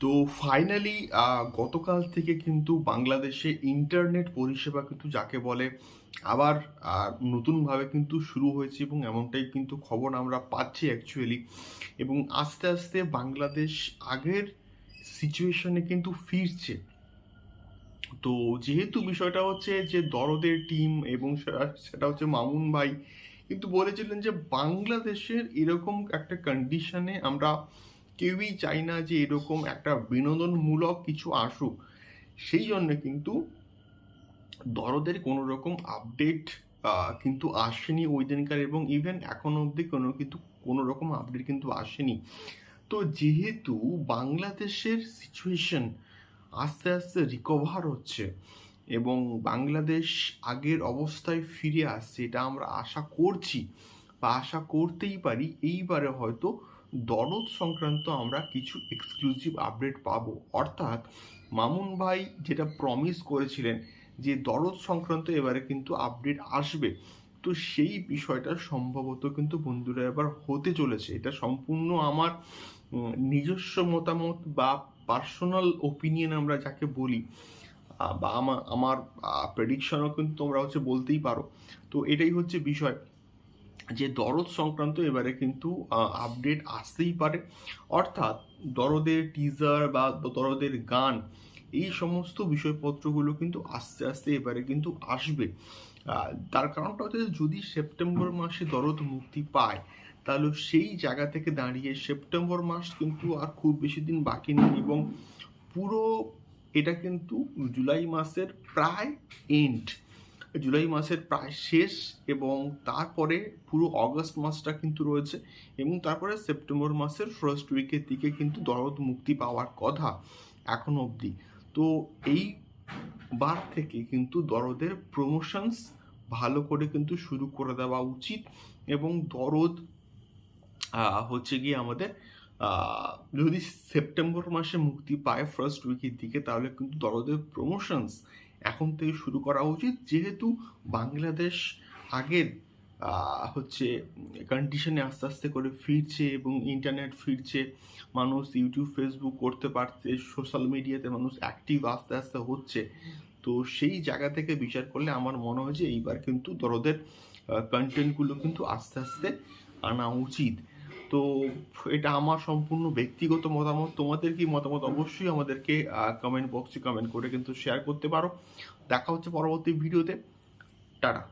তো ফাইনালি গতকাল থেকে কিন্তু বাংলাদেশে ইন্টারনেট পরিষেবা কিন্তু যাকে বলে, আবার নতুনভাবে কিন্তু শুরু হয়েছে এবং এমনটাই কিন্তু খবর আমরা পাচ্ছি অ্যাকচুয়ালি এবং আস্তে আস্তে বাংলাদেশ আগের সিচুয়েশনে কিন্তু ফিরছে। তো যেহেতু বিষয়টা হচ্ছে যে দরদের টিম এবং সেটা- হচ্ছে মামুন ভাই কিন্তু বলেছিলেন যে বাংলাদেশের এরকম একটা কন্ডিশনে আমরা কেউই চাই না যে এরকম একটা বিনোদনমূলক কিছু আসুক। সেই জন্য কিন্তু দরদের কোনো রকম আপডেট কিন্তু আসেনি ওই দিনকার এবং ইভেন এখন অবধি কোনো কিন্তু, কোনো রকম আপডেট কিন্তু আসেনি। তো যেহেতু বাংলাদেশের সিচুয়েশন আস্তে আস্তে রিকভার হচ্ছে এবং বাংলাদেশ আগের অবস্থায় ফিরে আসছে, এটা আমরা আশা করছি বা আশা করতেই পারি, এইবারে হয়তো দরদ সংক্রান্ত আমরা কিছু এক্সক্লুসিভ আপডেট পাবো। অর্থাৎ মামুন ভাই যেটা প্রমিস করেছিলেন যে দরদ সংক্রান্ত এবারে কিন্তু আপডেট আসবে। তো সেই বিষয়টা সম্ভবত কিন্তু বন্ধুরা এবার হতে চলেছে। এটা সম্পূর্ণ আমার নিজস্ব মতামত বা পার্সোনাল ওপিনিয়ন আমরা যাকে বলি বা আমার আমার প্রেডিকশনও কিন্তু তোমরা হচ্ছে বলতেই পারো। তো এটাই হচ্ছে বিষয়। যে দরদ সংক্রান্ত এবারে কিন্তু আপডেট আসতেই পারে। অর্থাৎ দরদের টিজার বা দরদের গান, এই সমস্ত বিষয়পত্রগুলো কিন্তু আস্তে আস্তে এবারে কিন্তু আসবে। তার কারণটা হচ্ছে যদি সেপ্টেম্বর মাসে দরদ মুক্তি পায়, তাহলে সেই জায়গা থেকে দাঁড়িয়ে সেপ্টেম্বর মাস কিন্তু আর খুব বেশি দিন বাকি নেই এবং পুরো এটা কিন্তু জুলাই মাসের প্রায় এন্ড জুলাই মাসের প্রায় শেষ এবং তারপরে পুরো অগস্ট মাসটা কিন্তু রয়েছে এবং তারপরে সেপ্টেম্বর মাসের ফার্স্ট উইকের দিকে কিন্তু দরদ মুক্তি পাওয়ার কথা এখন অবধি। তো এই বার থেকে কিন্তু দরদের প্রমোশনস ভালো করে কিন্তু শুরু করে দেওয়া উচিত এবং দরদ হচ্ছে গিয়ে আমাদের যদি সেপ্টেম্বর মাসে মুক্তি পায় ফার্স্ট উইকের দিকে, তাহলে কিন্তু দরদের প্রমোশনস এখন থেকে শুরু করা উচিত। যেহেতু বাংলাদেশ আগের হচ্ছে কন্ডিশনে আস্তে আস্তে করে ফিরছে এবং ইন্টারনেট ফিরছে, মানুষ ইউটিউব ফেসবুক করতে পারছে সোশ্যাল মিডিয়াতে মানুষ অ্যাক্টিভ আস্তে আস্তে হচ্ছে। তো সেই জায়গা থেকে বিচার করলে আমার মনে হয় যে এইবার কিন্তু দরদের কন্টেন্টগুলো কিন্তু আস্তে আস্তে আনা উচিত। তো এটা আমার সম্পূর্ণ ব্যক্তিগত মতামত। তোমাদের কি মতামত অবশ্যই আমাদেরকে কমেন্ট বক্সে কমেন্ট করে কিন্তু শেয়ার করতে পারো। দেখা হচ্ছে পরবর্তী ভিডিওতে টাটা।